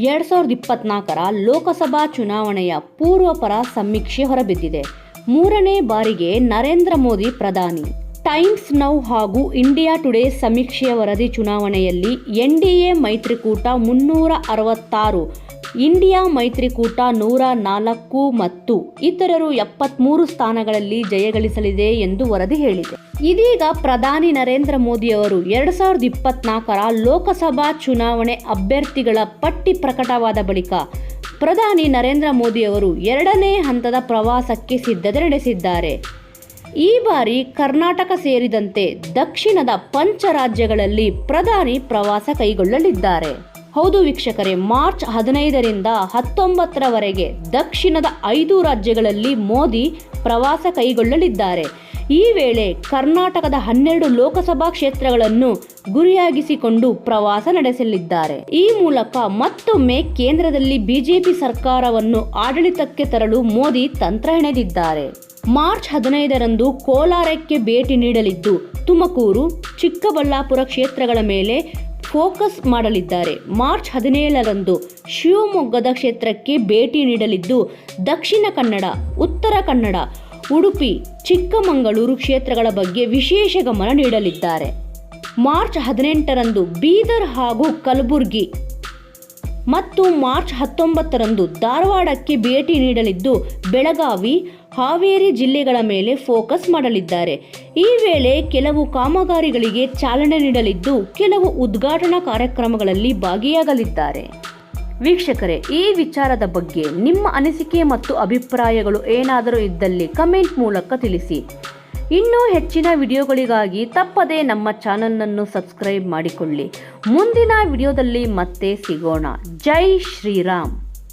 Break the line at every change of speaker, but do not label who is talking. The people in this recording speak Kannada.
ಎರಡ್ ಸಾವಿರದ ಇಪ್ಪತ್ನಾಲ್ಕರ ಲೋಕಸಭಾ ಚುನಾವಣೆಯ ಪೂರ್ವಪರ ಸಮೀಕ್ಷೆ ಹೊರಬಿದ್ದಿದೆ. ಮೂರನೇ ಬಾರಿಗೆ ನರೇಂದ್ರ ಮೋದಿ ಪ್ರಧಾನಿ. ಟೈಮ್ಸ್ ನೌ ಹಾಗೂ ಇಂಡಿಯಾ ಟುಡೇ ಸಮೀಕ್ಷೆಯ ವರದಿ ಚುನಾವಣೆಯಲ್ಲಿ ಎನ್ಡಿಎ ಮೈತ್ರಿಕೂಟ ಮುನ್ನೂರ ಅರವತ್ತಾರು ಇಂಡಿಯಾ ಮೈತ್ರಿಕೂಟ ನೂರ ನಾಲ್ಕು ಮತ್ತು ಇತರರು ಎಪ್ಪತ್ಮೂರು ಸ್ಥಾನಗಳಲ್ಲಿ ಜಯಗಳಿಸಲಿದೆ ಎಂದು ವರದಿ ಹೇಳಿದೆ. ಇದೀಗ ಪ್ರಧಾನಿ ನರೇಂದ್ರ ಮೋದಿಯವರು ಎರಡು ಸಾವಿರದ ಇಪ್ಪತ್ನಾಲ್ಕರ ಲೋಕಸಭಾ ಚುನಾವಣೆ ಅಭ್ಯರ್ಥಿಗಳ ಪಟ್ಟಿ ಪ್ರಕಟವಾದ ಬಳಿಕ ಪ್ರಧಾನಿ ನರೇಂದ್ರ ಮೋದಿಯವರು ಎರಡನೇ ಹಂತದ ಪ್ರವಾಸಕ್ಕೆ ಸಿದ್ಧತೆ ನಡೆಸಿದ್ದಾರೆ. ಈ ಬಾರಿ ಕರ್ನಾಟಕ ಸೇರಿದಂತೆ ದಕ್ಷಿಣದ ಪಂಚ ರಾಜ್ಯಗಳಲ್ಲಿ ಪ್ರಧಾನಿ ಪ್ರವಾಸ ಕೈಗೊಳ್ಳಲಿದ್ದಾರೆ. ಹೌದು ವೀಕ್ಷಕರೇ, ಮಾರ್ಚ್ ಹದಿನೈದರಿಂದ ಹತ್ತೊಂಬತ್ತರವರೆಗೆ ದಕ್ಷಿಣದ ಐದು ರಾಜ್ಯಗಳಲ್ಲಿ ಮೋದಿ ಪ್ರವಾಸ ಕೈಗೊಳ್ಳಲಿದ್ದಾರೆ. ಈ ವೇಳೆ ಕರ್ನಾಟಕದ ಹನ್ನೆರಡು ಲೋಕಸಭಾ ಕ್ಷೇತ್ರಗಳನ್ನು ಗುರಿಯಾಗಿಸಿಕೊಂಡು ಪ್ರವಾಸ ನಡೆಸಲಿದ್ದಾರೆ. ಈ ಮೂಲಕ ಮತ್ತೊಮ್ಮೆ ಕೇಂದ್ರದಲ್ಲಿ ಬಿಜೆಪಿ ಸರ್ಕಾರವನ್ನು ಆಡಳಿತಕ್ಕೆ ತರಲು ಮೋದಿ ತಂತ್ರ ಹೆಣೆದಿದ್ದಾರೆ. ಮಾರ್ಚ್ ಹದಿನೈದರಂದು ಕೋಲಾರಕ್ಕೆ ಭೇಟಿ ನೀಡಲಿದ್ದು, ತುಮಕೂರು, ಚಿಕ್ಕಬಳ್ಳಾಪುರ ಕ್ಷೇತ್ರಗಳ ಮೇಲೆ ಫೋಕಸ್ ಮಾಡಲಿದ್ದಾರೆ. ಮಾರ್ಚ್ ಹದಿನೇಳರಂದು ಶಿವಮೊಗ್ಗದ ಕ್ಷೇತ್ರಕ್ಕೆ ಭೇಟಿ ನೀಡಲಿದ್ದು, ದಕ್ಷಿಣ ಕನ್ನಡ, ಉತ್ತರ ಕನ್ನಡ, ಉಡುಪಿ, ಚಿಕ್ಕಮಗಳೂರು ಕ್ಷೇತ್ರಗಳ ಬಗ್ಗೆ ವಿಶೇಷ ಗಮನ ನೀಡಲಿದ್ದಾರೆ. ಮಾರ್ಚ್ ಹದಿನೆಂಟರಂದು ಬೀದರ್ ಹಾಗೂ ಕಲಬುರಗಿ ಮತ್ತು ಮಾರ್ಚ್ ಹತ್ತೊಂಬತ್ತರಂದು ಧಾರವಾಡಕ್ಕೆ ಭೇಟಿ ನೀಡಲಿದ್ದು, ಬೆಳಗಾವಿ, ಹಾವೇರಿ ಜಿಲ್ಲೆಗಳ ಮೇಲೆ ಫೋಕಸ್ ಮಾಡಲಿದ್ದಾರೆ. ಈ ವೇಳೆ ಕೆಲವು ಕಾಮಗಾರಿಗಳಿಗೆ ಚಾಲನೆ ನೀಡಲಿದ್ದು, ಕೆಲವು ಉದ್ಘಾಟನಾ ಕಾರ್ಯಕ್ರಮಗಳಲ್ಲಿ ಭಾಗಿಯಾಗಲಿದ್ದಾರೆ. ವೀಕ್ಷಕರೇ, ಈ ವಿಚಾರದ ಬಗ್ಗೆ ನಿಮ್ಮ ಅನಿಸಿಕೆ ಮತ್ತು ಅಭಿಪ್ರಾಯಗಳು ಏನಾದರೂ ಇದ್ದಲ್ಲಿ ಕಮೆಂಟ್ ಮೂಲಕ ತಿಳಿಸಿ. ಇನ್ನೂ ಹೆಚ್ಚಿನ ವಿಡಿಯೋಗಳಿಗಾಗಿ ತಪ್ಪದೇ ನಮ್ಮ ಚಾನಲನ್ನು ಸಬ್ಸ್ಕ್ರೈಬ್ ಮಾಡಿಕೊಳ್ಳಿ. ಮುಂದಿನ ವಿಡಿಯೋದಲ್ಲಿ ಮತ್ತೆ ಸಿಗೋಣ. ಜೈ ಶ್ರೀರಾಮ್.